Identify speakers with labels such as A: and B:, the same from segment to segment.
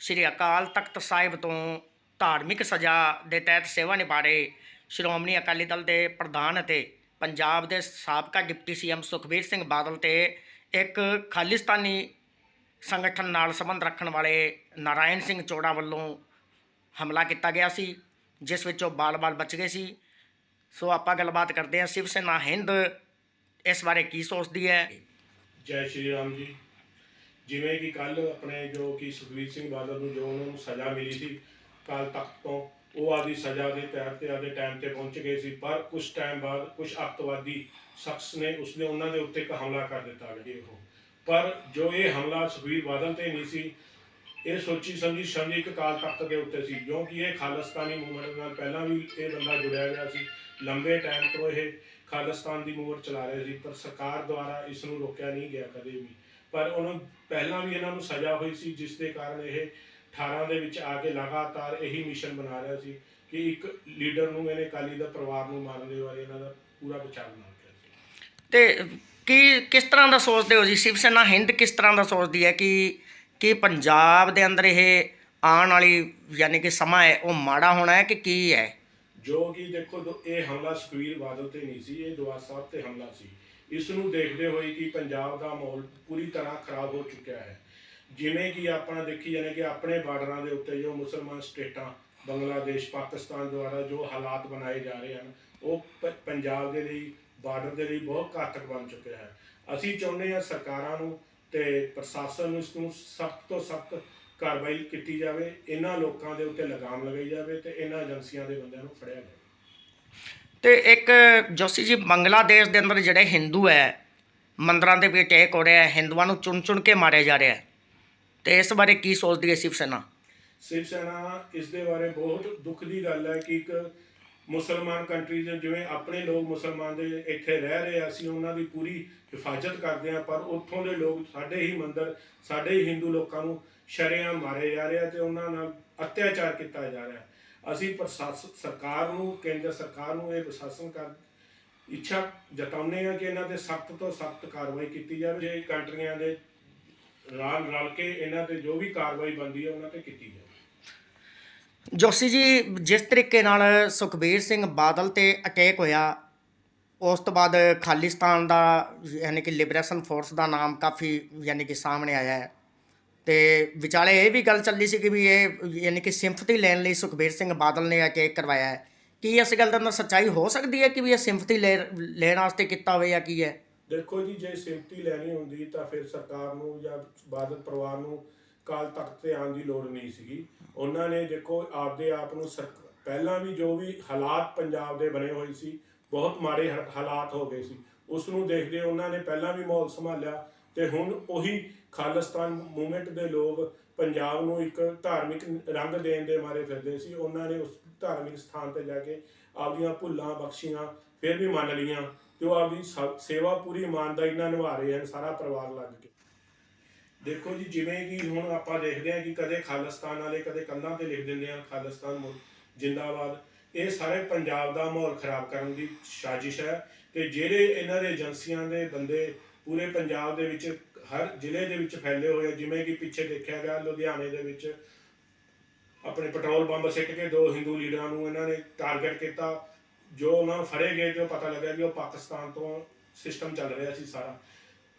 A: ਸ੍ਰੀ ਅਕਾਲ ਤਖਤ ਸਾਹਿਬ ਤੋਂ ਧਾਰਮਿਕ ਸਜ਼ਾ ਦੇ ਤਹਿਤ ਸੇਵਾ ਨਿਭਾਰੇ ਸ਼੍ਰੋਮਣੀ ਅਕਾਲੀ ਦਲ ਦੇ ਪ੍ਰਧਾਨ ਅਤੇ ਪੰਜਾਬ ਦੇ ਸਾਬਕਾ ਡਿਪਟੀ ਸੀਐਮ ਸੁਖਬੀਰ ਸਿੰਘ ਬਾਦਲ ਤੇ ਇੱਕ ਖਾਲਿਸਤਾਨੀ ਸੰਗਠਨ ਨਾਲ ਸੰਬੰਧ ਰੱਖਣ ਵਾਲੇ ਨਾਰਾਇਣ ਸਿੰਘ ਚੋੜਾ ਵੱਲੋਂ ਹਮਲਾ ਕੀਤਾ ਗਿਆ ਸੀ, ਜਿਸ ਵਿੱਚੋਂ ਬਾਲ-ਬਾਲ ਬਚ ਗਏ ਸੀ। ਸੋ ਆਪਾਂ ਗੱਲਬਾਤ ਕਰਦੇ ਹਾਂ ਸ਼ਿਵ ਸੈਨਾ ਹਿੰਦ, ਇਸ ਬਾਰੇ ਕੀ ਸੋਚਦੀ ਹੈ?
B: ਜੈ ਸ਼੍ਰੀ ਰਾਮ ਜੀ। ਜਿਵੇਂ ਕਿ ਕੱਲ ਆਪਣੇ ਜੋ ਕਿ ਸੁਖਵੀਰ ਸਿੰਘ ਬਾਦਲ ਨੂੰ ਜੋ ਉਹਨਾਂ ਨੂੰ ਸਜ਼ਾ ਮਿਲੀ ਸੀ ਕੱਲ ਤੱਕ ਤੋਂ, ਉਹ ਆਦੀ ਸਜ਼ਾ ਦੇ ਤਹਿਤ ਤੇ ਆਦੇ ਟਾਈਮ ਤੇ ਪਹੁੰਚ ਗਏ ਸੀ, ਪਰ ਕੁਝ ਟਾਈਮ ਬਾਅਦ ਕੁਝ ਅੱਤਵਾਦੀ ਸ਼ਖਸ ਨੇ, ਉਸਨੇ ਉਹਨਾਂ ਦੇ ਉੱਤੇ ਇੱਕ ਹਮਲਾ ਕਰ ਦਿੱਤਾ ਗਿਆ ਉਹ। ਪਰ ਜੋ ਇਹ ਹਮਲਾ ਸੁਖਵੀਰ ਬਾਦਲ ਤੇ ਨਹੀਂ ਸੀ, ਇਹ ਸੋਚੀ ਸਮਝੀ ਸਮਝੀ ਇੱਕ ਕਾਲ ਤਖਤ ਦੇ ਉੱਤੇ ਸੀ, ਕਿਉਂਕਿ ਇਹ ਖਾਲਿਸਤਾਨੀ ਮੂਵਮੈਂਟ ਨਾਲ ਪਹਿਲਾਂ ਵੀ ਇਹ ਬੰਦਾ ਜੁੜਿਆ ਗਿਆ ਸੀ, ਲੰਬੇ ਟਾਈਮ ਤੋਂ ਇਹ ਖਾਲਿਸਤਾਨ ਦੀ ਮੂਵਮੈਂਟ ਚਲਾ ਰਿਹਾ ਸੀ, ਪਰ ਸਰਕਾਰ ਦੁਆਰਾ ਇਸ ਨੂੰ ਰੋਕਿਆ ਨਹੀਂ ਗਿਆ ਕਦੇ ਵੀ। ਪਰ ਉਹਨੂੰ ਪਹਿਲਾਂ ਵੀ ਇਹਨਾਂ ਨੂੰ ਸਜ਼ਾ ਹੋਈ ਸੀ ਜਿਸ ਦੇ ਕਾਰਨ ਇਹ 18 ਦੇ ਵਿੱਚ ਆ ਕੇ ਲਗਾਤਾਰ ਇਹੀ ਮਿਸ਼ਨ ਬਣਾ ਰਿਹਾ ਸੀ ਕਿ ਇੱਕ ਲੀਡਰ ਨੂੰ ਇਹਨੇ ਕਾਲੀ ਦਾ ਪਰਿਵਾਰ ਨੂੰ ਮਾਰਨ ਦੇ ਬਾਰੇ ਇਹਨਾਂ ਦਾ ਪੂਰਾ ਵਿਚਾਰ ਬਣਾ ਕੇ ਸੀ
A: ਤੇ ਕੀ ਕਿਸ ਤਰ੍ਹਾਂ ਦਾ ਸੋਚਦੇ ਹੋ ਜੀ? ਸ਼ਿਵ ਸੈਨਾ ਹਿੰਦ ਕਿਸ ਤਰ੍ਹਾਂ ਦਾ ਸੋਚਦੀ ਹੈ ਕਿ ਕਿ ਪੰਜਾਬ ਦੇ ਅੰਦਰ ਇਹ ਆਉਣ ਵਾਲੀ ਯਾਨੀ ਕਿ ਸਮਾਂ ਹੈ ਉਹ ਮਾੜਾ ਹੋਣਾ ਹੈ ਕਿ ਕੀ ਹੈ?
B: ਜੋ ਕਿ ਦੇਖੋ ਇਹ ਹਮਲਾ ਸੁਖਵੀਰ ਬਾਦਲ ਤੇ ਨਹੀਂ ਸੀ ਇਹ ਦਵਾਰ ਸਾਹਿਬ ਤੇ ਹਮਲਾ ਸੀ। ਇਸ ਨੂੰ ਦੇਖਦੇ ਹੋਏ ਕਿ ਪੰਜਾਬ ਦਾ ਮਾਹੌਲ ਪੂਰੀ ਤਰ੍ਹਾਂ ਖਰਾਬ ਹੋ ਚੁੱਕਿਆ ਹੈ। ਜਿਵੇਂ ਕਿ ਆਪਾਂ ਦੇਖੀ ਜਾਨੇ ਕਿ ਆਪਣੇ ਬਾਰਡਰਾਂ ਦੇ ਉੱਤੇ ਜੋ ਮੁਸਲਮਾਨ ਸਟੇਟਾਂ, ਬੰਗਲਾਦੇਸ਼, ਪਾਕਿਸਤਾਨ ਦੁਆਰਾ ਜੋ ਹਾਲਾਤ ਬਣਾਏ ਜਾ ਰਹੇ ਹਨ, ਉਹ ਪੰਜਾਬ ਦੇ ਲਈ, ਬਾਰਡਰ ਦੇ ਲਈ ਬਹੁਤ ਘਾਤਕ ਬਣ ਚੁੱਕਿਆ ਹੈ ਅਸੀਂ ਚਾਹੁੰਦੇ ਹਾਂ ਸਰਕਾਰਾਂ ਨੂੰ ਤੇ ਪ੍ਰਸ਼ਾਸਨ ਨੂੰ ਇਸ ਨੂੰ ਸਖਤ ਤੋਂ ਸਖਤ ਕਾਰਵਾਈ ਕੀਤੀ ਜਾਵੇ। ਇਹਨਾਂ ਲੋਕਾਂ ਦੇ ਉੱਤੇ ਲਗਾਮ ਲਗਾਈ ਜਾਵੇ ਤੇ ਇਹਨਾਂ ਏਜੰਸੀਆਂ ਦੇ ਬੰਦਿਆਂ ਨੂੰ ਫੜਿਆ ਜਾਵੇ।
A: ਤੇ ਇੱਕ ਜੋਸੀ ਜੀ ਬੰਗਲਾਦੇਸ਼ ਦੇ ਅੰਦਰ ਜਿਹੜੇ ਹਿੰਦੂ ਹੈ ਮੰਦਰਾਂ ਦੇ ਵੀ ਅਟੈਕ ਹੋ ਰਿਹਾ ਹੈ ਹਿੰਦੂਆਂ ਨੂੰ ਚੁਣ ਚੁਣ ਕੇ ਮਾਰਿਆ ਜਾ ਰਿਹਾ ਹੈ। ਤੇ ਇਸ ਬਾਰੇ ਕੀ ਸੋਚਦੀ ਹੈ ਸ਼ਿਵ ਸੈਨਾ?
B: ਸ਼ਿਵ ਸੈਨਾ ਇਸ ਦੇ ਬਾਰੇ ਬਹੁਤ ਦੁੱਖ ਦੀ ਗੱਲ ਹੈ ਕਿ ਇੱਕ ਮੁਸਲਮਾਨ ਕੰਟਰੀਜ਼ ਜਿਵੇਂ ਆਪਣੇ ਲੋਕ ਮੁਸਲਮਾਨ ਦੇ ਇੱਥੇ ਰਹਿ ਰਹੇ ਆ, ਅਸੀਂ ਉਹਨਾਂ ਦੀ ਪੂਰੀ ਹਿਫਾਜ਼ਤ ਕਰਦੇ ਹਾਂ ਪਰ ਉੱਥੋਂ ਦੇ ਲੋਕ ਸਾਡੇ ਹੀ ਮੰਦਰ ਸਾਡੇ ਹੀ ਹਿੰਦੂ ਲੋਕਾਂ ਨੂੰ ਸ਼ਰੇਆਮ ਮਾਰੇ ਜਾ ਰਿਹਾ ਆ ਤੇ ਉਹਨਾਂ ਨਾਲ ਅਤਿਆਚਾਰ ਕੀਤਾ ਜਾ ਰਿਹਾ। ਅਸੀਂ ਪ੍ਰਸ਼ਾਸਨ ਸਰਕਾਰ ਨੂੰ, ਕੇਂਦਰ ਸਰਕਾਰ ਨੂੰ ਇਹ ਪ੍ਰਸ਼ਾਸਨ ਕਰ ਇੱਛਾ ਜਤਾਉਂਦੇ ਆ ਕਿ ਇਹਨਾਂ ਤੇ ਸਖਤ ਤੋਂ ਸਖਤ ਕਾਰਵਾਈ ਕੀਤੀ ਜਾਵੇ, ਜੇ ਕੰਟਰੀਆਂ ਦੇ ਰਲ ਰਲ ਕੇ ਇਹਨਾਂ ਤੇ ਜੋ ਵੀ ਕਾਰਵਾਈ ਬਣਦੀ ਹੈ ਉਹਨਾਂ ਤੇ ਕੀਤੀ ਜਾਵੇ।
A: ਜੋਸੀ ਜੀ, ਜਿਸ ਤਰੀਕੇ ਨਾਲ ਸੁਖਬੀਰ ਸਿੰਘ ਬਾਦਲ ਤੇ ਅਟੈਕ ਹੋਇਆ, ਉਸ ਤੋਂ ਬਾਅਦ ਖਾਲਿਸਤਾਨ ਦਾ ਯਾਨੀ ਕਿ ਲਿਬਰੇਸ਼ਨ ਫੋਰਸ ਦਾ ਨਾਮ ਕਾਫੀ ਯਾਨੀ ਕਿ ਸਾਹਮਣੇ ਆਇਆ ਹੈ। ਤੇ ਵਿਚਾਲੇ ਇਹ ਵੀ ਗੱਲ ਚੱਲੀ ਸੀ ਕਿ ਵੀ ਇਹ ਯਾਨੀ ਕਿ ਸਿੰਪਥੀ ਲੈਣ ਲਈ ਸੁਖਬੀਰ ਸਿੰਘ ਬਾਦਲ ਨੇ ਅਟੈਕ ਕਰਵਾਇਆ ਹੈ। ਕੀ ਇਸ ਗੱਲ ਦੇ ਅੰਦਰ ਸੱਚਾਈ ਹੋ ਸਕਦੀ ਹੈ ਕਿ ਵੀ ਇਹ ਸਿੰਪਥੀ ਲੈਣ ਵਾਸਤੇ ਕੀਤਾ ਹੋਵੇ ਕੀ ਹੈ?
B: ਦੇਖੋ ਜੀ, ਜੇ ਸਿੰਪਤੀ ਲੈਣੀ ਹੁੰਦੀ ਤਾਂ ਫਿਰ ਸਰਕਾਰ ਨੂੰ ਜਾਂ ਬਾਦਲ ਪਰਿਵਾਰ ਨੂੰ ਕਾਲ ਤਖਤ ਤੇ ਆਉਣ ਦੀ ਲੋੜ ਨਹੀਂ ਸੀਗੀ। ਉਹਨਾਂ ਨੇ ਦੇਖੋ, ਆਪਦੇ ਆਪ ਨੂੰ ਪਹਿਲਾਂ ਵੀ ਜੋ ਵੀ ਹਾਲਾਤ ਪੰਜਾਬ ਦੇ ਬਣੇ ਹੋਏ ਸੀ, ਬਹੁਤ ਮਾੜੇ ਹਾਲਾਤ ਹੋ ਗਏ ਸੀ। ਉਸ ਨੂੰ ਦੇਖਦੇ ਉਹਨਾਂ ਨੇ ਪਹਿਲਾਂ ਵੀ ਮਾਹੌਲ ਸੰਭਾਲਿਆ। ਤੇ ਹੁਣ ਉਹੀ ਖਾਲਿਸਤਾਨ ਮੂਵਮੈਂਟ ਦੇ ਲੋਕ ਪੰਜਾਬ ਨੂੰ ਇੱਕ ਧਾਰਮਿਕ ਰੰਗ ਦੇਣ ਦੇ ਮਾਰੇ ਫਿਰਦੇ ਸੀ, ਉਹਨਾਂ ਨੇ ਉਸ ਧਾਰਮਿਕ ਸਥਾਨ ਤੇ ਜਾ ਕੇ ਆਪਦੀਆਂ ਭੁੱਲਾਂ ਬਖਸ਼ੀਆਂ, ਫਿਰ ਵੀ ਮੰਨ ਲਈਆਂ ਤੇ ਉਹ ਆਪਦੀ ਸੇਵਾ ਪੂਰੀ ਇਮਾਨਦਾਰੀ ਨਾਲ ਨਿਭਾ ਰਹੇ ਹਨ, ਸਾਰਾ ਪਰਿਵਾਰ ਲੱਗ ਕੇ। ਦੇਖੋ ਜੀ, ਜਿਵੇਂ ਕਿ ਹੁਣ ਆਪਾਂ ਦੇਖਦੇ ਹਾਂ ਕਿ ਕਦੇ ਖਾਲਿਸਤਾਨ ਵਾਲੇ ਕਦੇ ਕੰਧਾਂ ਤੇ ਲਿਖ ਦਿੰਦੇ ਆ ਖਾਲਿਸਤਾਨ ਜਿੰਦਾਬਾਦ। ਇਹ ਸਾਰੇ ਪੰਜਾਬ ਦਾ ਮਾਹੌਲ ਖਰਾਬ ਕਰਨ ਦੀ ਸਾਜ਼ਿਸ਼ ਹੈ ਤੇ ਜਿਹੜੇ ਇਹਨਾਂ ਦੇ ਏਜੰਸੀਆਂ ਦੇ ਬੰਦੇ ਪੂਰੇ ਪੰਜਾਬ ਦੇ ਵਿੱਚ ਹਰ ਜ਼ਿਲ੍ਹੇ ਦੇ ਵਿੱਚ ਫੈਲੇ ਹੋਏ ਜਿਵੇਂ ਕਿ ਪਿੱਛੇ ਦੇਖਿਆ ਗਿਆ, ਲੁਧਿਆਣੇ ਦੇ ਵਿੱਚ ਆਪਣੇ ਪੈਟਰੋਲ ਬੰਬ ਸਿੱਟ ਕੇ ਦੋ ਹਿੰਦੂ ਲੀਡਰਾਂ ਨੂੰ ਇਹਨਾਂ ਨੇ ਟਾਰਗੇਟ ਕੀਤਾ। ਜੋ ਉਹਨਾਂ ਨੂੰ ਫੜੇ ਗਏ ਤੇ ਪਤਾ ਲੱਗਿਆ ਕਿ ਉਹ ਪਾਕਿਸਤਾਨ ਤੋਂ ਸਿਸਟਮ ਚੱਲ ਰਿਹਾ ਸੀ ਸਾਰਾ।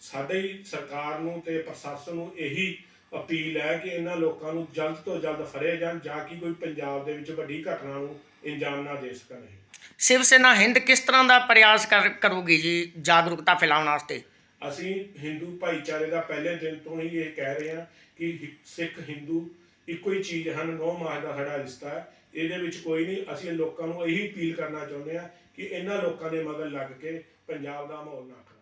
B: ਸਾਡੇ ਹੀ ਸਰਕਾਰ ਨੂੰ ਤੇ ਪ੍ਰਸ਼ਾਸਨ ਨੂੰ ਇਹੀ ਅਪੀਲ ਹੈ ਕਿ ਇਹਨਾਂ ਲੋਕਾਂ ਨੂੰ ਜਲਦ ਤੋਂ ਜਲਦ ਫੜੇ ਜਾਣ, ਜਾਂ ਕਿ ਕੋਈ ਪੰਜਾਬ ਦੇ ਵਿੱਚ ਵੱਡੀ ਘਟਨਾ ਨੂੰ ਇੰਜਾਮ ਨਾ ਦੇ ਸਕਣ ਇਹ।
A: ਸ਼ਿਵ ਸੈਨਾ ਹਿੰਦ ਕਿਸ ਤਰ੍ਹਾਂ ਦਾ ਪ੍ਰਯਾਸ ਕਰ, ਕਰੂਗੀ ਜੀ ਜਾਗਰੂਕਤਾ ਫੈਲਾਉਣ ਵਾਸਤੇ?
B: ਅਸੀਂ ਹਿੰਦੂ ਭਾਈਚਾਰੇ ਦਾ ਪਹਿਲੇ ਦਿਨ ਤੋਂ ਹੀ ਇਹ ਕਹਿ ਰਹੇ ਹਾਂ ਕਿ ਸਿੱਖ ਹਿੰਦੂ ਇੱਕੋ ਹੀ ਚੀਜ਼ ਹਨ, ਨੌ ਮਾਸ ਦਾ ਸਾਡਾ ਰਿਸ਼ਤਾ। ਹੈ ਇਹਦੇ ਵਿੱਚ ਕੋਈ ਨਹੀਂ, ਅਸੀਂ ਲੋਕਾਂ ਨੂੰ ਇਹੀ ਅਪੀਲ ਕਰਨਾ ਚਾਹੁੰਦੇ ਹਾਂ ਕਿ ਇਹਨਾਂ ਲੋਕਾਂ ਦੇ ਮਗਰ ਲੱਗ ਕੇ ਪੰਜਾਬ ਦਾ ਮਾਹੌਲ ਨਾ ਖਰਾਬ